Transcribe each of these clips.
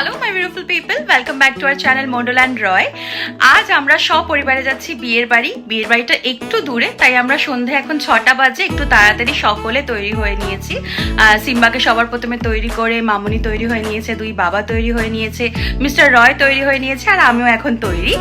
Hello my beautiful people welcome back to our channel Mondal and Roy আজ আমরা সপরিবারে যাচ্ছি বিয়ের বাড়ি। বিয়ের বাড়িটা একটু দূরে, তাই আমরা সন্ধে এখন ছটা বাজে, একটু তাড়াতাড়ি সকলে তৈরি হয়ে নিয়েছি। সিম্বাকে সবার প্রথমে তৈরি করে, মামুনি তৈরি হয়ে নিয়েছে, দুই বাবা তৈরি হয়ে নিয়েছে, মিস্টার রয় তৈরি হয়ে নিয়েছে, আর আমিও এখন তৈরি।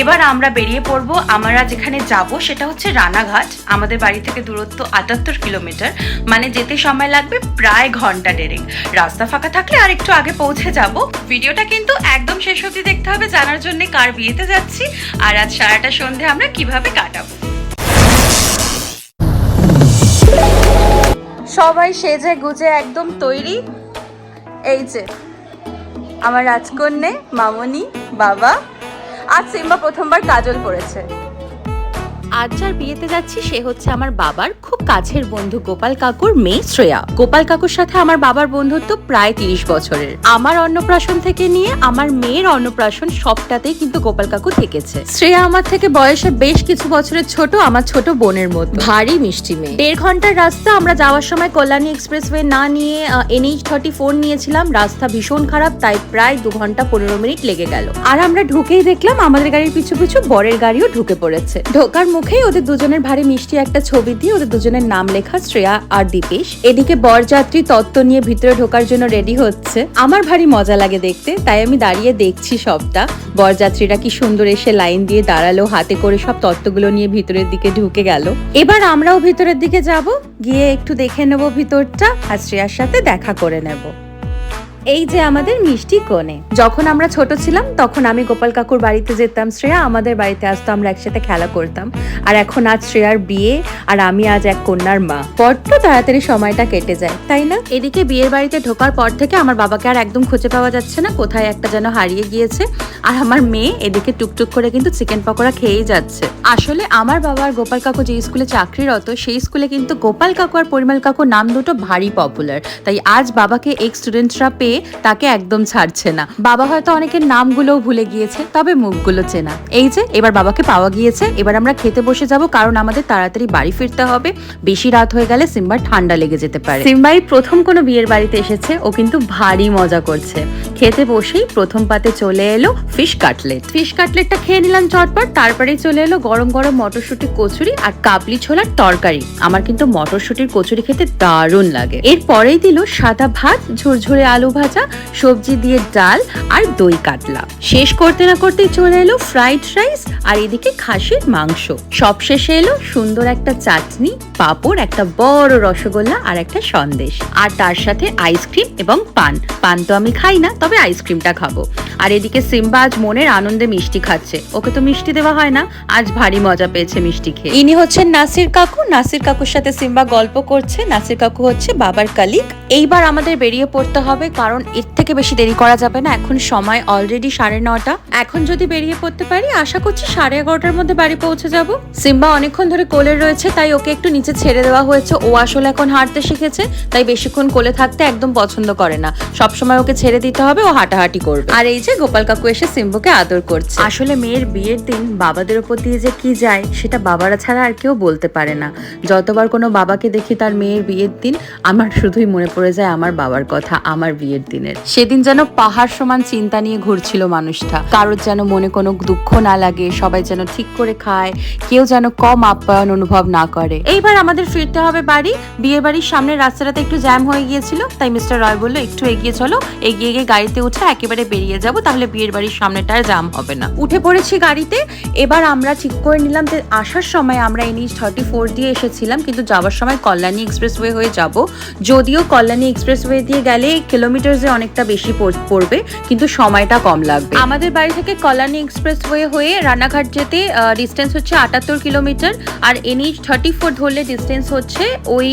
এবার আমরা বেরিয়ে পড়ব। আমরা যেখানে যাব, সেটা হচ্ছে রানাঘাট, আমাদের বাড়ি থেকে দূরত্ব আটাত্তর কিলোমিটার। মানে যেতে সময় লাগবে প্রায় ঘণ্টা দেড়েক। রাস্তা ফাঁকা থাকলে আর একটু আগে পৌঁছে যাব। ভিডিওটা কিন্তু একদম শেষ অবধি দেখতে হবে, জানার জন্য কার বিয়েতে যাচ্ছি, আর আজ সারাটা সন্ধে আমরা কীভাবে কাটাবো। সবাই সেজে গুজে একদম তৈরি। এই যে, আমার রাজকন্যে, মামনি, বাবা আজ সিম্বা প্রথমবার কাজল পড়েছে। আজ যার বিয়েতে যাচ্ছি, সে হচ্ছে আমার বাবার খুব কাছের বন্ধু গোপাল কাকুর মেয়ে শ্রেয়া। গোপাল কাকুর সাথে আমার বাবার বন্ধুত্ব প্রায় তিরিশ বছরের। আমার অন্নপ্রাশন থেকে নিয়ে আমার মেয়ের অন্নপ্রাশন সবটাতেই কিন্তু গোপাল কাকু থেকেছে। শ্রেয়া আমার থেকে বয়সে বেশ কিছু বছরের ছোট, আমার ছোট বোনের মতো। ভারী মিষ্টি মেয়ে। দেড় ঘণ্টার রাস্তা, আমরা যাওয়ার সময় কল্যাণী এক্সপ্রেসওয়ে না নিয়ে এনএইচ থার্টি ফোর নিয়েছিলাম। রাস্তা ভীষণ খারাপ, তাই প্রায় দু ঘণ্টা পনেরো মিনিট লেগে গেল। আর আমরা ঢুকেই দেখলাম আমাদের গাড়ির পিছু পিছু বরের গাড়িও ঢুকে পড়েছে। ঢোকার মুখেই ওদের দুজনের ভারী মিষ্টি একটা ছবি দিয়ে ওদের দুজনের নাম লেখা শ্রেয়া আর দীপেশ। এদিকে বরযাত্রী তত্ত্ব নিয়ে ভিতরে ঢোকার জন্য রেডি হচ্ছে। আমার ভারী মজা লাগে দেখতে, তাই আমি দাঁড়িয়ে দেখছি সবটা। বরযাত্রীরা কি সুন্দর এসে লাইন দিয়ে দাঁড়াল, হাতে করে সব তত্ত্বগুলো নিয়ে ভিতরের দিকে ঢুকে গেল। এবার আমরাও ভিতরের দিকে যাব, গিয়ে একটু দেখে নেব ভিতরটা, আর শ্রেয়ার সাথে দেখা করে নেব। এই যে আমাদের মিষ্টি কোণে। যখন আমরা ছোট ছিলাম, তখন আমি গোপাল কাকুর বাড়িতে যেতাম, শ্রেয়া আমাদের বাড়িতে আসতো, আমরা একসাথে খেলা করতাম। আর এখন আজ শ্রেয়ার বিয়ে, আর আমি আজ এক কন্যার মা। বড্ড তাড়াতাড়ি সময়টা কেটে যায়, তাই না? এদিকে বিয়ের বাড়িতে ঢোকার পর থেকে আমার বাবাকে আর একদম খুঁজে পাওয়া যাচ্ছে না, কোথায় একটা যেন হারিয়ে গিয়েছে। আর আমার মেয়ে এদিকে টুকটুক করে কিন্তু চিকেন পকোড়া খেয়েই যাচ্ছে। আসলে আমার বাবা আর গোপাল কাকু যে স্কুলে চাকরিরত, সেই স্কুলে কিন্তু গোপাল কাকু আর পরিমল কাকু নাম দুটো ভারী পপুলার তাই আজ বাবাকে এক স্টুডেন্টরা পেয়ে তাকে একদম ছাড়ছে না। বাবা হয়তো অনেকের নামগুলোও ভুলে গিয়েছে তবে মুখগুলো চেনা। এই যে এবার বাবাকে পাওয়া গিয়েছে। এবার আমরা খেতে বসে যাব কারণ আমাদের তাড়াতাড়ি বাড়ি ফিরতে হবে। বেশি রাত হয়ে গেলে সিম্বার ঠান্ডা লেগে যেতে পারে। সিম্বাই প্রথম কোনো বিয়ের বাড়িতে এসেছে ও কিন্তু ভারী মজা করছে। খেতে বসেই প্রথম পাতে চলে এলো ফিশ কাটলেট। ফিশ কাটলেটটা খেয়ে নিলাম চটপট তারপরেই চলে এলো গরম গরম মটরশুঁটি কচুরি আর কাবলি ছোলার তরকারি। আমার কিন্তু মটরশুঁটির কচুরি খেতে দারুণ লাগে। এরপরেই দিল সাদা ভাত ঝুরঝুরে আলু ভাজা সবজি দিয়ে ডাল আর দই কাতলা শেষ করতে না করতে চলে এলো ফ্রাইড রাইস আর এদিকে খাসির মাংস। সব শেষে এলো সুন্দর একটা চাটনি, পাঁপড়, একটা বড় রসগোল্লা আর একটা সন্দেশ। আর তার সাথে আইসক্রিম এবং পান। পান তো আমি খাই না, তবে আইসক্রিমটা খাব। আর এদিকে সিম্বা আজ মনের আনন্দে মিষ্টি খাচ্ছে। ওকে তো মিষ্টি দেওয়া হয় না আজ ভারী মজা পেয়েছে মিষ্টি খেয়ে। ইনি হচ্ছেন নাসির কাকু। নাসির কাকুর সাথে সিম্বা গল্প করছে। নাসির কাকু হচ্ছে বাবার কালিক এইবার আমাদের বেরিয়ে পড়তে হবে কারণ এর থেকে বেশি দেরি করা যাবে না। এখন সময় অলরেডি সাড়ে নটা। এখন যদি বেরিয়ে পড়তে পারি আশা করছি সাড়ে এগারোটার মধ্যে বাড়ি পৌঁছে যাব। সিম্বা অনেকক্ষণ ধরে কোলে রয়েছে তাই ওকে একটু নিচে ছেড়ে দেওয়া হয়েছে। ও আসলে এখন হাঁটতে শিখেছে তাই বেশিক্ষণ কোলে থাকতে একদম পছন্দ করে না। সবসময় ওকে ছেড়ে দিতে হবে ও হাঁটাহাঁটি করবে। আর এই যে গোপাল কাকু এসে সিম্বুকে আদর করছে। আসলে মেয়ের বিয়ের দিন বাবাদের উপর দিয়ে যে কি যায় সেটা বাবারা ছাড়া আর কেউ বলতে পারে না। যতবার কোনো বাবাকে দেখি তার মেয়ের বিয়ের দিন আমার শুধুই মনে পড়ে যায় আমার বাবার কথা আমার বিয়ের দিনের। সেদিন যেন পাহাড় সমান চিন্তা নিয়ে ঘুরছিল মানুষটা। কারোর যেন মনে কোনো দুঃখ না লাগে সবাই যেন ঠিক করে খায় কেউ যেন কম আপ্যায়ন অনুভব না করে। এইবার আমাদের ফিরতে হবে বাড়ি। বিয়ে বাড়ির সামনে রাস্তাটাতে একটু জ্যাম হয়ে গিয়েছিল তাই মিস্টার রয় বলল একটু এগিয়ে চলো। এগিয়ে গিয়ে গাড়িতে উঠে একেবারে বেরিয়ে যাব। তাহলে বিয়ের বাড়ির সামনেটা জ্যাম হবে না। উঠে পড়েছি গাড়িতে, এবার আমরা ঠিক করে নিলাম যে আসার সময় আমরা এনএইচ থার্টি ফোর দিয়ে এসেছিলাম, কিন্তু যাওয়ার সময় কল্যাণী এক্সপ্রেসওয়ে হয়ে যাব। যদিও কল্যাণী এক্সপ্রেসওয়ে দিয়ে গেলে কিলোমিটার্সে অনেকটা বেশি পড়বে, কিন্তু সময়টা কম লাগবে। আমাদের বাড়ি থেকে কল্যাণী এক্সপ্রেসওয়ে হয়ে রানাঘাট যেতে ডিস্টেন্স হচ্ছে আটাত্তর কিলোমিটার আর এনএইচ থার্টি ফোর ধরলে ডিস্টেন্স হচ্ছে ওই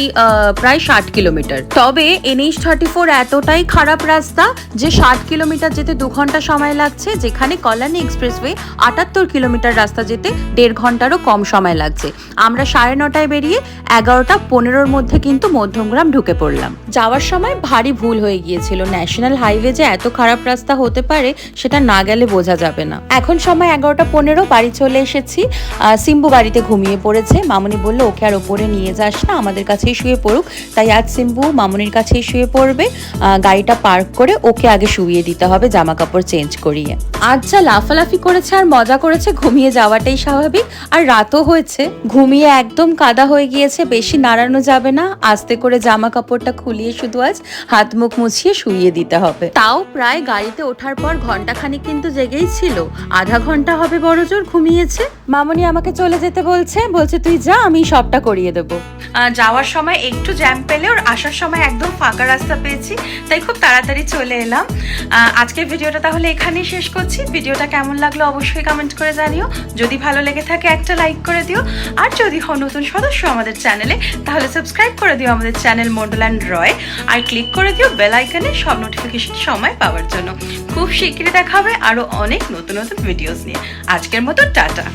প্রায় ষাট কিলোমিটার তবে এনএইচ থার্টি ফোর এতটাই খারাপ রাস্তা যে ষাট কিলোমিটার যেতে দু ঘণ্টা ঘণ্টা সময় লাগছে, যেখানে কল্যাণী এক্সপ্রেসওয়ে আটাত্তর কিলোমিটার রাস্তা যেতে দেড় ঘন্টারও কম সময় লাগছে। আমরা সাড়ে নটায় বেরিয়ে এগারোটা পনেরোর মধ্যে কিন্তু মধ্যমগ্রাম ঢুকে পড়লাম। যাওয়ার সময় ভারী ভুল হয়ে গিয়েছিল। ন্যাশনাল হাইওয়ে যে এত খারাপ রাস্তা হতে পারে, সেটা না গেলে বোঝা যাবে না। এখন সময় এগারোটা পনেরো, বাড়ি চলে এসেছি। সিম্বু বাড়িতে ঘুমিয়ে পড়েছে। মামুনি বলল, ওকে আর ওপরে নিয়ে যাস না, আমাদের কাছেই শুয়ে পড়ুক। তাই আজ সিম্বু মামনির কাছেই শুয়ে পড়বে। গাড়িটা পার্ক করে ওকে আগে শুইয়ে দিতে হবে জামা কাপড় চেঞ্জ করিয়ে। আজ যা লাফালাফি করেছে আর মজা করেছে, ঘুমিয়ে যাওয়াটাই স্বাভাবিক। আর রাতও হয়েছে। ঘুমিয়ে একদম কাদা হয়ে গিয়েছে, বেশি নাড়ানো যাবে না। আস্তে করে জামা কাপড়টা খুলিয়ে শুধু আজ হাত মুখ মুছিয়ে শুইয়ে দিতে হবে। তাও প্রায় গাড়িতে ওঠার পর ঘন্টাখানিক কিন্তু জেগেই ছিল। আধা ঘণ্টা হবে বড়জোর ঘুমিয়েছে। মামনি আমাকে চলে যেতে বলছে বলছে, তুই যা, আমি সবটা করিয়ে দেবো। যাওয়ার সময় একটু জ্যাম পেলে ওর আসার সময় একদম ফাঁকা রাস্তা পেয়েছি, তাই খুব তাড়াতাড়ি চলে এলাম। আজকের ভিডিওটা তাহলে এখানেই শেষ করছি ভিডিওটা কেমন লাগল অবশ্যই কমেন্ট করে জানিও। যদি ভালো লেগে থাকে একটা লাইক করে দিও। আর যদি হও নতুন সদস্য আমাদের চ্যানেলে তাহলে সাবস্ক্রাইব করে দিও আমাদের চ্যানেল মন্ডল অ্যান্ড রয় আর ক্লিক করে দিও বেল আইকনে সব নোটিফিকেশন সময় পাওয়ার জন্য। খুব শিগগিরই দেখা হবে আরও অনেক নতুন নতুন ভিডিওস নিয়ে। আজকের মতো টাটা।